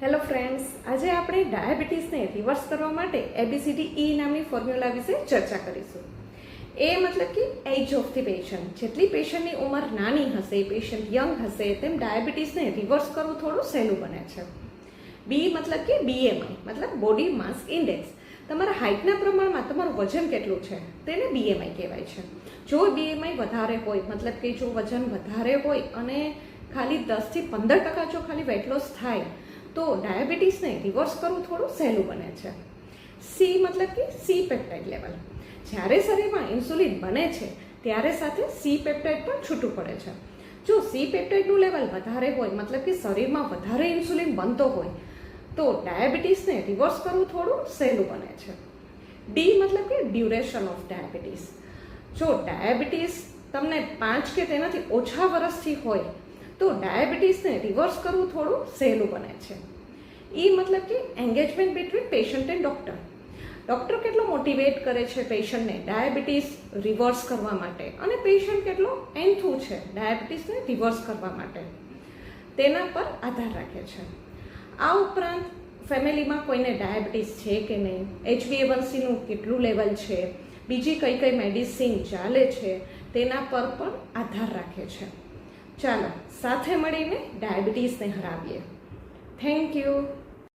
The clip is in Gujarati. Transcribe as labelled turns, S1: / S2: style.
S1: હેલો ફ્રેન્ડ્સ આજે આપણે ડાયાબિટીસને રિવર્સ કરવા માટે એબીસીડી ઈ E નામની ફોર્મ્યુલા વિશે ચર્ચા કરીશું. એ મતલબ કે એજ ઓફ ધી પેશન્ટ જેટલી પેશન્ટની ઉંમર નાની હશે પેશન્ટ યંગ હશે, તેમ ડાયાબિટીસને રિવર્સ કરવું થોડું સહેલું બને છે. બી મતલબ કે બીએમઆઈ મતલબ બોડી માસ ઇન્ડેક્સ તમારા હાઇટના પ્રમાણમાં તમારું વજન કેટલું છે, તેને બીએમઆઈ કહેવાય છે. જો બીએમઆઈ વધારે હોય, મતલબ કે જો વજન વધારે હોય અને ખાલી દસથી પંદર ટકા જો ખાલી વેટ લોસ થાય તો ડાયાબિટીસને રિવર્સ કરવું થોડું સહેલું બને છે. સી મતલબ કે સી પેપ્ટાઇડ લેવલ જ્યારે શરીરમાં ઇન્સ્યુલિન બને છે, ત્યારે સાથે સી પેપ્ટાઇડ પણ છૂટું પડે છે. જો સી પેપ્ટાઇડનું લેવલ વધારે હોય, મતલબ કે શરીરમાં વધારે ઇન્સ્યુલિન બનતો હોય, તો ડાયાબિટીસને રિવર્સ કરવું થોડું સહેલું બને છે. ડી મતલબ કે ડ્યુરેશન ઓફ ડાયાબિટીસ જો ડાયાબિટીસ તમને પાંચ કે તેનાથી ઓછા વર્ષથી હોય તો ડાયાબિટીસને રિવર્સ કરવું થોડું સહેલું બને છે. એ મતલબ કે engagement between patient and doctor doctor કેટલો મોટિવેટ કરે છે પેશન્ટને ડાયાબિટીસ રિવર્સ કરવા માટે. અને પેશન્ટ કેટલો? એન્થુ છે ડાયાબિટીસને રિવર્સ કરવા માટે. તેના પર આધાર રાખે છે. આ ઉપરાંત ફેમિલીમાં કોઈને ડાયાબિટીસ છે કે નહીં? એચબીએવનસીનું કેટલું લેવલ છે? બીજી કઈ કઈ મેડિસિન ચાલે છે? તેના પર પણ આધાર રાખે છે. ચાલો સાથે મળીને ડાયાબિટીસને હરાવીએ. Thank you